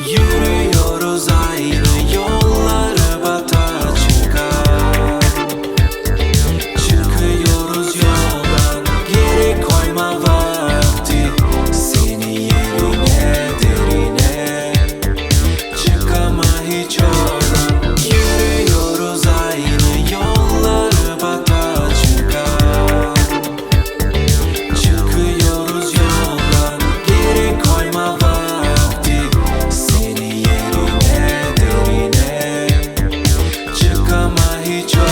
Yürüyoruz ayrı yolları batar Çıkıyoruz yoldan geri koyma vakti. Seni yerine derine. Çıkama hiç o dicho